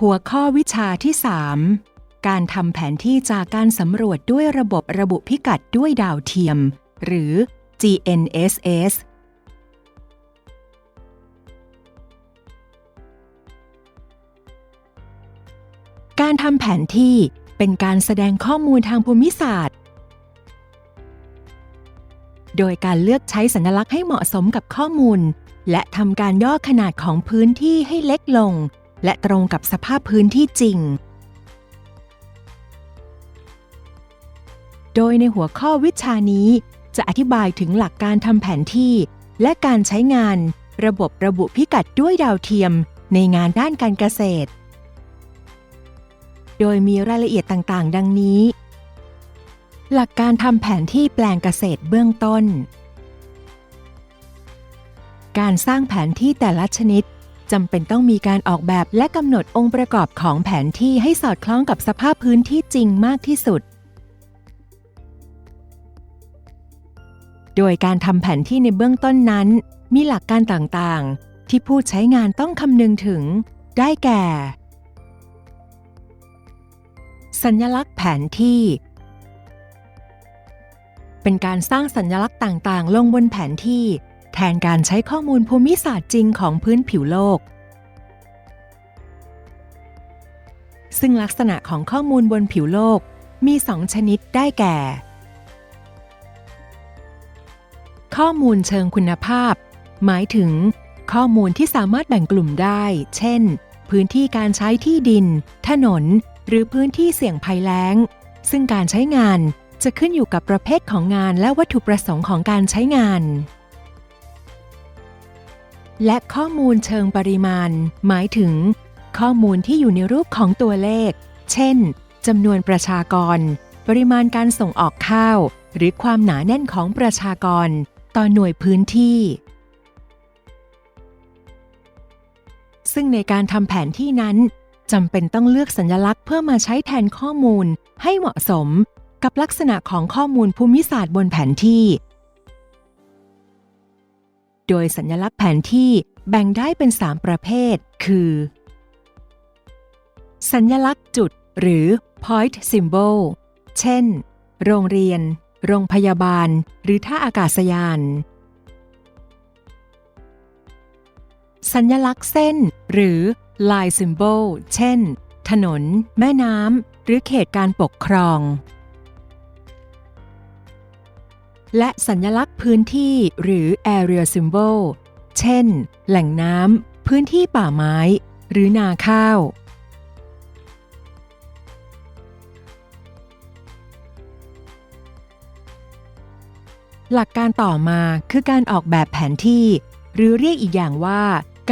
หัวข้อวิชาที่3การทำแผนที่จากการสำรวจด้วยระบบระบุพิกัดด้วยดาวเทียม หรือ GNSS การทำแผนที่เป็นการแสดงข้อมูลทางภูมิศาสตร์ โดยการเลือกใช้สัญลักษณ์ให้เหมาะสมกับข้อมูล และทำการย่อขนาดของพื้นที่ให้เล็กลง และตรงกับสภาพพื้นที่จริง โดยในหัวข้อวิชานี้ จะอธิบายถึงหลักการทำแผนที่ และการใช้งาน ระบบระบุพิกัดด้วยดาวเทียม ในงานด้านการเกษตร โดยมีรายละเอียดต่างๆ ดังนี้ หลักการทำแผนที่แปลงเกษตรเบื้องต้นการสร้างแผนที่แต่ละชนิด จำเป็นต้องมีการออกแบบและกำหนดองค์ประกอบของแผนที่ให้สอดคล้องกับสภาพพื้นที่จริงมากที่สุด โดยการทำแผนที่ในเบื้องต้นนั้น มีหลักการต่างๆ ที่ผู้ใช้งานต้องคำนึงถึง ได้แก่ สัญลักษณ์แผนที่เป็นการสร้างสัญลักษณ์ต่างๆ ลงบนแผนที่ แทนการใช้ข้อมูลภูมิศาสตร์จริงของพื้นผิวโลก ซึ่งลักษณะของข้อมูลบนผิวโลกมีสองชนิดได้แก่ ข้อมูลเชิงคุณภาพ หมายถึง ข้อมูลที่สามารถแบ่งกลุ่มได้ เช่น พื้นที่การใช้ที่ดิน ถนน หรือพื้นที่เสี่ยงภัยแล้ง ซึ่งการใช้งานจะขึ้นอยู่กับประเภทของงานและวัตถุประสงค์ของการใช้งาน และข้อมูลเชิงปริมาณ หมายถึง ข้อมูลที่อยู่ในรูปของตัวเลข เช่นจำนวนประชากร ปริมาณการส่งออกข้าว หรือความหนาแน่นของประชากร ต่อหน่วยพื้นที่ ซึ่งในการทำแผนที่นั้นจำเป็นต้องเลือกสัญลักษณ์เพื่อมาใช้แทนข้อมูลให้เหมาะสม กับลักษณะของข้อมูลภูมิศาสตร์บนแผนที่ โดยสัญลักษณ์แผนที่แบ่งได้เป็น 3 ประเภท คือ สัญลักษณ์จุด หรือ point symbol เช่น โรงเรียน โรงพยาบาล หรือท่าอากาศยาน สัญลักษณ์เส้น หรือ line symbol เช่น ถนน แม่น้ำ หรือเขตการปกครอง และสัญลักษณ์พื้นที่หรือ area symbol เช่น แหล่งน้ำ พื้นที่ป่าไม้ หรือนาข้าว หลักการต่อมาคือการออกแบบแผนที่ หรือเรียกอีกอย่างว่า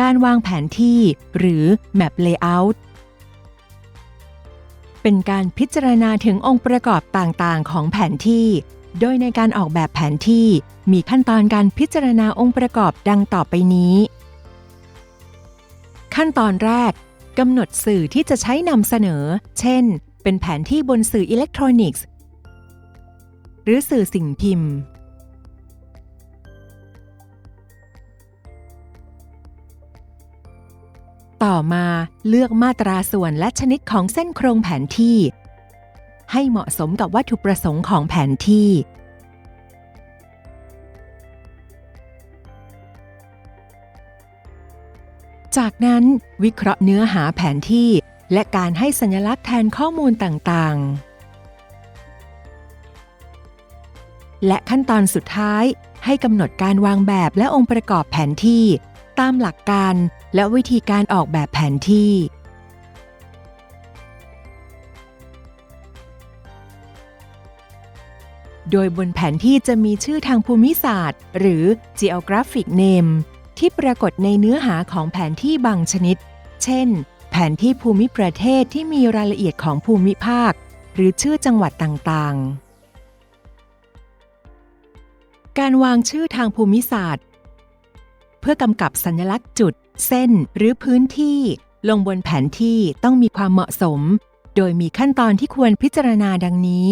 การวางแผนที่ หรือ map layout เป็นการพิจารณาถึงองค์ประกอบต่างๆ ของแผนที่ โดยในการออกแบบแผนที่มีขั้นตอนการพิจารณาองค์ประกอบดังต่อไปนี้ ขั้นตอนแรกกำหนดสื่อที่จะใช้นำเสนอ เช่น เป็นแผนที่บนสื่ออิเล็กทรอนิกส์ หรือสื่อสิ่งพิมพ์ ต่อมาเลือกมาตราส่วนและชนิดของเส้นโครงแผนที่ ให้เหมาะสมกับวัตถุประสงค์ของแผนที่ จากนั้นวิเคราะห์เนื้อหาแผนที่ และการให้สัญลักษณ์แทนข้อมูลต่างๆ และขั้นตอนสุดท้ายให้กำหนดการวางแบบและองค์ประกอบแผนที่ ตามหลักการและวิธีการออกแบบแผนที่ โดยบนแผนที่จะมีชื่อทางภูมิศาสตร์ หรือ geographic name ที่ปรากฏในเนื้อหาของแผนที่บางชนิด เช่น แผนที่ภูมิประเทศที่มีรายละเอียดของภูมิภาค หรือชื่อจังหวัดต่างๆ การวางชื่อทางภูมิศาสตร์ เพื่อกำกับสัญลักษณ์จุด เส้น หรือพื้นที่ ลงบนแผนที่ต้องมีความเหมาะสม โดยมีขั้นตอนที่ควรพิจารณาดังนี้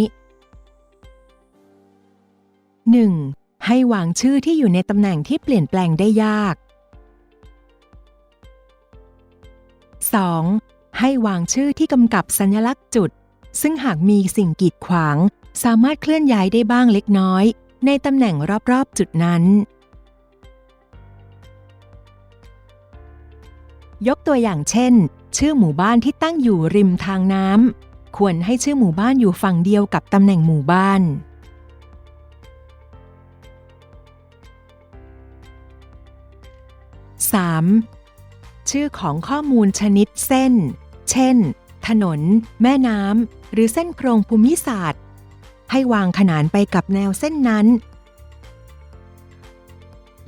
1. ให้วางชื่อที่อยู่ในตำแหน่งที่เปลี่ยนแปลงได้ยาก 2. ให้วางชื่อที่กำกับสัญลักษณ์จุด ซึ่งหากมีสิ่งกีดขวาง สามารถเคลื่อนย้ายได้บ้างเล็กน้อย ในตำแหน่งรอบๆจุดนั้น ยกตัวอย่างเช่น ชื่อหมู่บ้านที่ตั้งอยู่ริมทางน้ำควรให้ชื่อหมู่บ้านอยู่ฝั่งเดียวกับตำแหน่งหมู่บ้าน 3. ชื่อของข้อมูลชนิดเส้น เช่น ถนน แม่น้ำ หรือเส้นโครงภูมิศาสตร์ ให้วางขนานไปกับแนวเส้นนั้น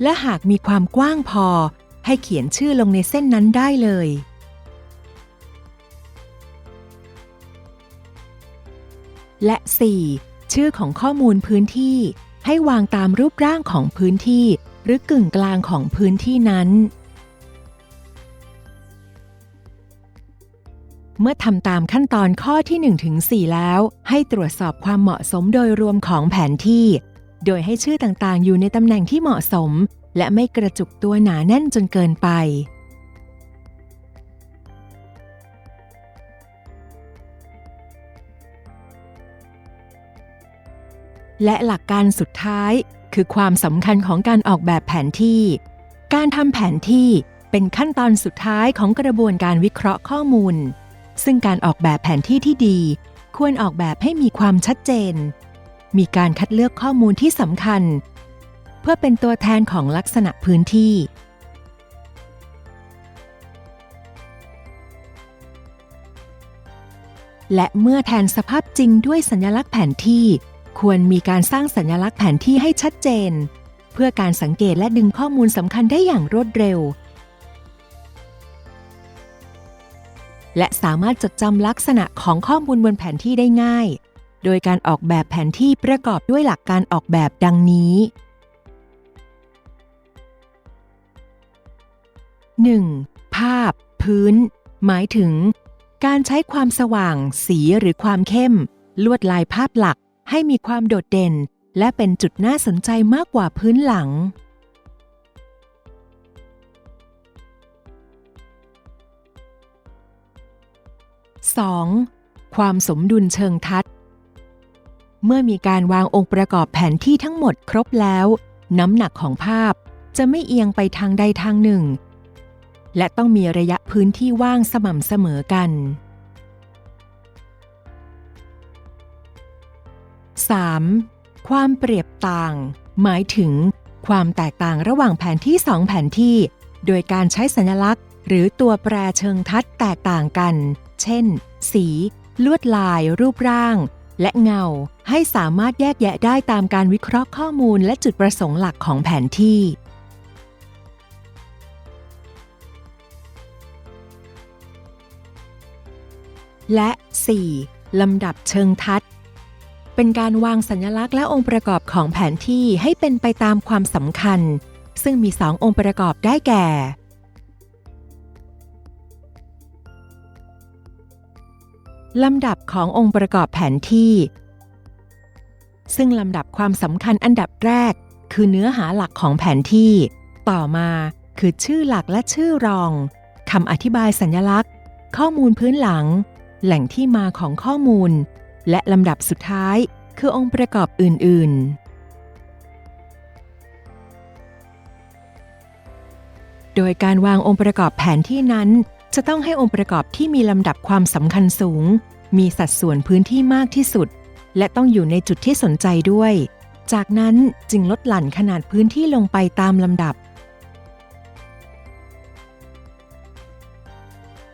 และหากมีความกว้างพอ ให้เขียนชื่อลงในเส้นนั้นได้เลย และ 4. ชื่อของข้อมูลพื้นที่ ให้วางตามรูปร่างของพื้นที่ หรือกึ่งกลางของพื้นที่นั้น เมื่อทำตามขั้นตอนข้อที่1-4แล้ว ให้ตรวจสอบความเหมาะสมโดยรวมของแผนที่ โดยให้ชื่อต่างๆ อยู่ในตำแหน่งที่เหมาะสม และไม่กระจุกตัวหนาแน่นจนเกินไป และหลักการสุดท้ายคือความสำคัญของการออกแบบแผนที่ การทำแผนที่เป็นขั้นตอนสุดท้ายของกระบวนการวิเคราะห์ข้อมูล ซึ่งการออกแบบแผนที่ที่ดี ควรออกแบบให้มีความชัดเจน มีการคัดเลือกข้อมูลที่สำคัญ เพื่อเป็นตัวแทนของลักษณะพื้นที่ และเมื่อแทนสภาพจริงด้วยสัญลักษณ์แผนที่ ควรมีการสร้างสัญลักษณ์แผนที่ให้ชัดเจน เพื่อการสังเกตและดึงข้อมูลสำคัญได้อย่างรวดเร็ว และสามารถจดจำลักษณะของข้อมูลบนแผนที่ได้ง่าย โดยการออกแบบแผนที่ประกอบด้วยหลักการออกแบบดังนี้ 1. ภาพ พื้น หมายถึง การใช้ความสว่าง สีหรือความเข้ม ลวดลายภาพหลัก ให้มีความโดดเด่น และเป็นจุดน่าสนใจมากกว่าพื้นหลัง 2. ความสมดุลเชิงทัศน์ เมื่อมีการวางองค์ประกอบแผนที่ทั้งหมดครบแล้ว น้ำหนักของภาพจะไม่เอียงไปทางใดทางหนึ่ง และต้องมีระยะพื้นที่ว่างสม่ำเสมอกัน 3. ความเปรียบต่าง หมายถึง ความแตกต่างระหว่างแผนที่สองแผนที่ โดยการใช้สัญลักษณ์ หรือตัวแปรเชิงทัศน์แตกต่างกัน เช่น สี ลวดลาย รูปร่าง และเงา ให้สามารถแยกแยะได้ตามการวิเคราะห์ข้อมูลและจุดประสงค์หลักของแผนที่ และ 4. ลำดับเชิงทัศน์ เป็นการวางสัญลักษณ์และองค์ประกอบของแผนที่ให้เป็นไปตามความสำคัญ ซึ่งมีสององค์ประกอบได้แก่ ลำดับขององค์ประกอบแผนที่ ซึ่งลำดับความสำคัญอันดับแรก คือเนื้อหาหลักของแผนที่ ต่อมาคือชื่อหลักและชื่อรองคำอธิบายสัญลักษณ์ ข้อมูลพื้นหลัง แหล่งที่มาของข้อมูล และลำดับสุดท้ายคือองค์ประกอบอื่น ๆ โดยการวางองค์ประกอบแผนที่นั้น จะต้องให้องค์ประกอบที่มีลำดับความสำคัญสูง มีสัดส่วนพื้นที่มากที่สุด และต้องอยู่ในจุดที่สนใจด้วย จากนั้นจึงลดหลั่นขนาดพื้นที่ลงไปตามลำดับ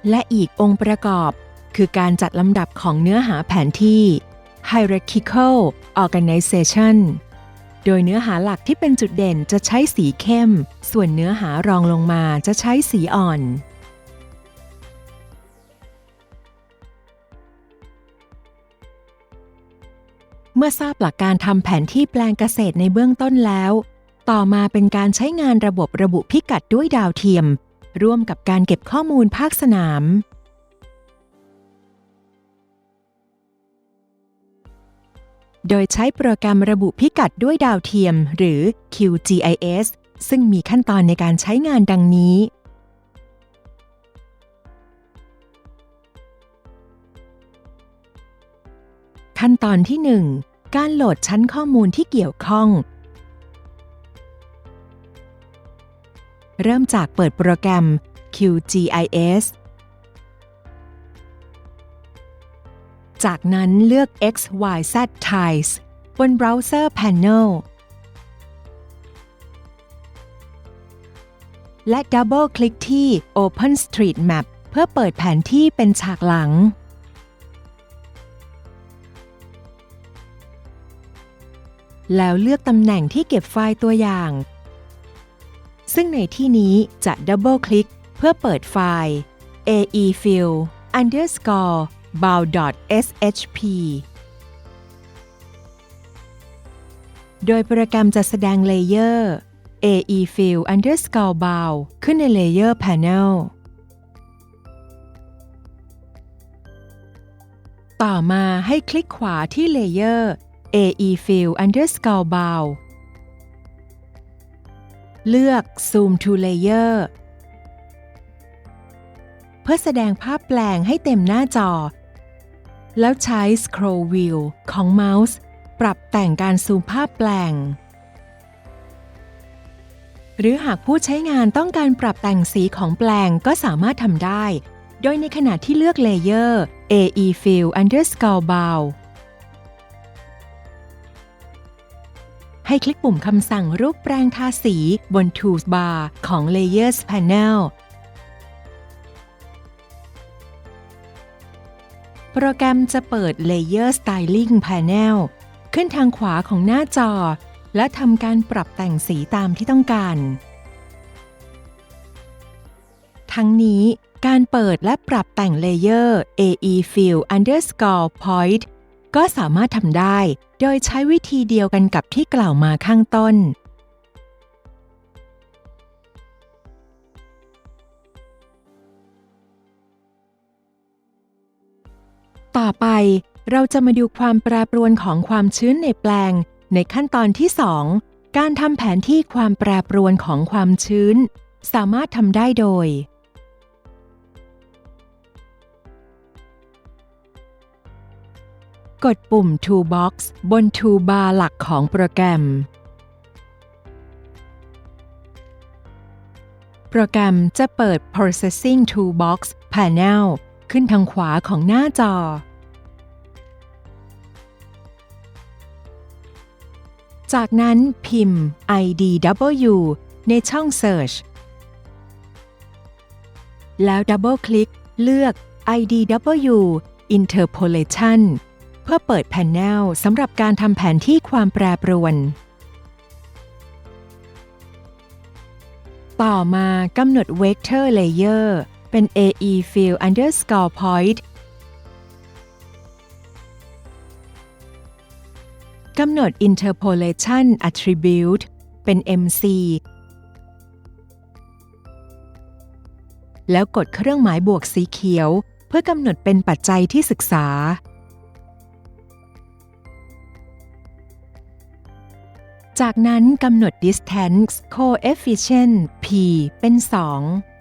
และอีกองค์ประกอบ คือการจัดลำดับของเนื้อหาแผนที่ hierarchical organization โดยเนื้อหาหลักที่เป็นจุดเด่นจะใช้สีเข้ม ส่วนเนื้อหารองลงมาจะใช้สีอ่อน เมื่อทราบหลักการทำแผนที่แปลงเกษตรในเบื้องต้นแล้ว ต่อมาเป็นการใช้งานระบบระบุพิกัดด้วยดาวเทียม ร่วมกับการเก็บข้อมูลภาคสนาม โดยใช้โปรแกรมระบุพิกัดด้วยดาวเทียม หรือ QGIS ซึ่งมีขั้นตอนในการใช้งานดังนี้ ขั้นตอนที่ 1 การโหลดชั้นข้อมูลที่เกี่ยวข้อง เริ่มจากเปิดโปรแกรม QGIS จากนั้นเลือก XYZ Tiles บนเบราว์เซอร์ Panel และดับเบิลคลิกที่ OpenStreetMap เพื่อเปิดแผนที่เป็นฉากหลัง แล้วเลือกตำแหน่งที่เก็บไฟล์ตัวอย่าง ซึ่งในที่นี้จะดับเบิลคลิกเพื่อเปิดไฟล์ aefil underscore bow.shp โดยโปรแกรมจะแสดงเลเยอร์ a e fill underscore bow ขึ้นใน Layer Panel ต่อมาให้คลิกขวาที่ Layer aefil underscore bow เลือก Zoom to Layer เพื่อแสดงภาพแปลงให้เต็มหน้าจอ แล้วใช้ Scroll Wheel ของเมาส์ ปรับแต่งการซูมภาพแปลง หรือหากผู้ใช้งานต้องการปรับแต่งสีของแปลงก็สามารถทำได้ โดยในขณะที่เลือก Layer AE Fill underscore bow ให้คลิกปุ่มคำสั่งรูปแปลงทาสีบน Toolbar ของ Layers Panel โปรแกรมจะเปิด Layer Styling Panel ขึ้นทางขวาของหน้าจอ และทำการปรับแต่งสีตามที่ต้องการ ทั้งนี้การเปิดและปรับแต่งเลเยอร์ AE Fill underscore point ก็สามารถทำได้ โดยใช้วิธีเดียวกันกับที่กล่าวมาข้างต้น ต่อไป เราจะมาดูความแปรปรวนของความชื้นในแปลง ในขั้นตอนที่ 2 การทำแผนที่ความแปรปรวนของความชื้น สามารถทำได้โดย กดปุ่ม Toolbox บน Toolbar หลักของโปรแกรม โปรแกรมจะเปิด Processing Toolbox Panel ขึ้นทางขวาของหน้าจอ จากนั้นพิมพ์ IDW ในช่อง Search แล้วดับเบิลคลิกเลือก IDW Interpolation เพื่อเปิดแผ่นแนวสำหรับการทำแผนที่ความแปรปรวน ต่อมากำหนด Vector Layer เป็น AE Fill underscore point กำหนด Interpolation Attribute เป็น MC แล้วกดเครื่องหมายบวกสีเขียว เพื่อกำหนดเป็นปัจจัยที่ศึกษา จากนั้นกำหนด distance coefficient p เป็น 2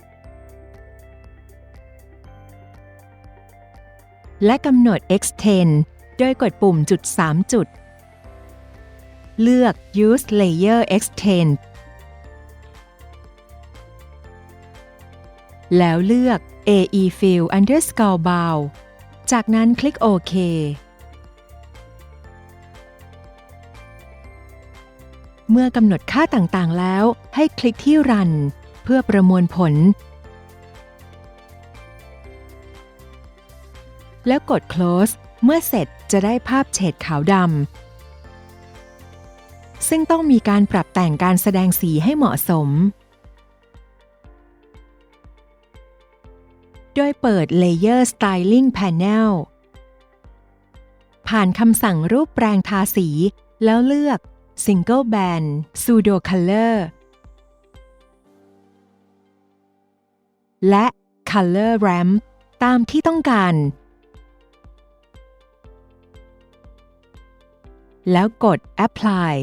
และกำหนด extend โดยกดปุ่มจุด 3 จุด เลือก use layer extend แล้วเลือก AE fill underscore bow จากนั้นคลิกโอเคเมื่อกำหนดค่าต่างๆแล้ว ให้คลิกที่ Run เพื่อประมวลผล แล้วกด Close เมื่อเสร็จจะได้ภาพเฉดขาวดำ ซึ่งต้องมีการปรับแต่งการแสดงสีให้เหมาะสม โดยเปิด Layer Styling Panel ผ่านคำสั่งรูปแปลงทาสี แล้วเลือก Single Band Pseudo Color และ Color Ramp ตามที่ต้องการ แล้วกด Apply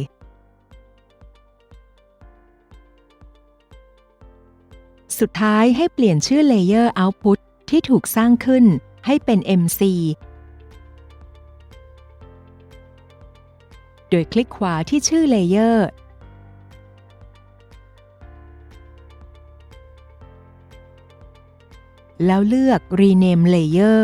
สุดท้ายให้เปลี่ยนชื่อ Layer Output ที่ถูกสร้างขึ้นให้เป็น MC โดยคลิกขวาที่ชื่อเลเยอร์แล้วเลือก Rename Layer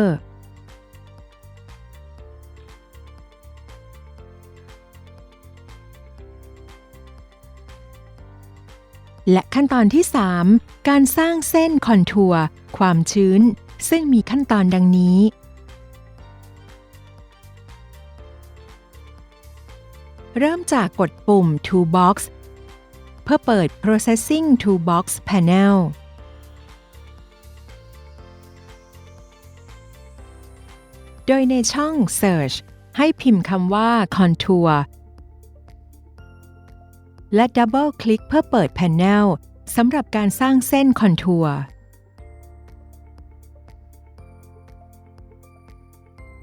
และขั้นตอนที่ 3 การสร้างเส้นคอนทัวร์ความชื้น ซึ่งมีขั้นตอนดังนี้ เริ่มจากกดปุ่ม Toolbox เพื่อเปิด Processing Toolbox Panel โดยในช่อง Search ให้พิมพ์คำว่า Contour และดับเบิลคลิกเพื่อเปิดแผ่น n สำหรับการสร้างเส้นคอนทัวร์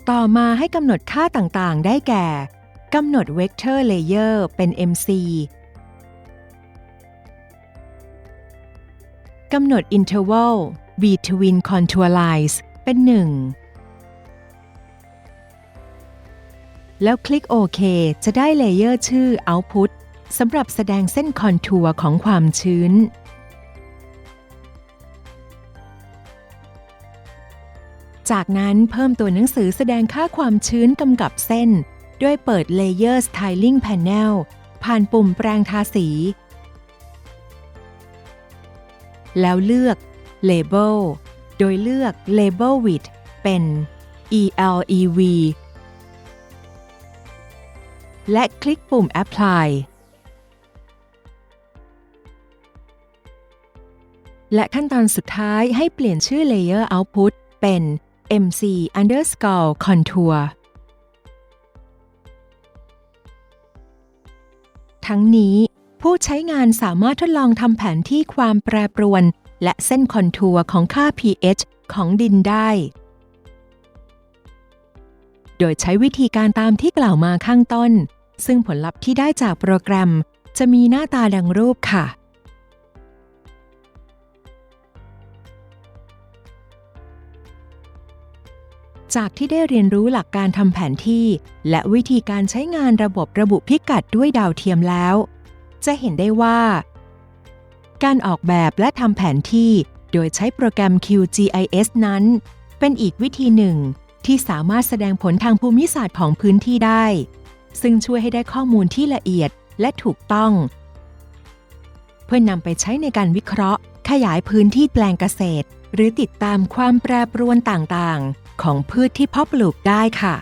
ต่อมาให้กำหนดค่าต่างๆ ได้แก่กำหนด Vector Layer เป็น MC กำหนด Interval between contour lines เป็น 1 แล้วคลิกโอเคจะได้เลเยอร์ชื่อ Output สำหรับแสดงเส้นคอนทัวร์ของความชื้น จากนั้นเพิ่มตัวหนังสือแสดงค่าความชื้นกำกับเส้น ด้วยเปิด Layer Styling Panel ผ่านปุ่มแปรงทาสี แล้วเลือก Label โดยเลือก Label Width เป็น ELEV และคลิกปุ่ม Apply และขั้นตอนสุดท้ายให้เปลี่ยนชื่อ Layer Output เป็น MC underscore contour ทั้งนี้ ผู้ใช้งานสามารถทดลองทำแผนที่ความแปรปรวน และเส้นคอนทัวร์ของค่า pH ของดินได้ โดยใช้วิธีการตามที่กล่าวมาข้างต้น ซึ่งผลลัพธ์ที่ได้จากโปรแกรมจะมีหน้าตาดังรูปค่ะ จากที่ได้เรียนรู้หลักการทำแผนที่ และวิธีการใช้งานระบบระบุพิกัดด้วยดาวเทียมแล้ว จะเห็นได้ว่า การออกแบบและทำแผนที่ โดยใช้โปรแกรม QGIS นั้น เป็นอีกวิธีหนึ่ง ที่สามารถแสดงผลทางภูมิศาสตร์ของพื้นที่ได้ ซึ่งช่วยให้ได้ข้อมูลที่ละเอียดและถูกต้อง เพื่อนนำไปใช้ในการวิเคราะห์ ขยายพื้นที่แปลงเกษตร หรือติดตามความแปรปรวนต่างๆ ของพืชที่เพาะปลูกได้ค่ะ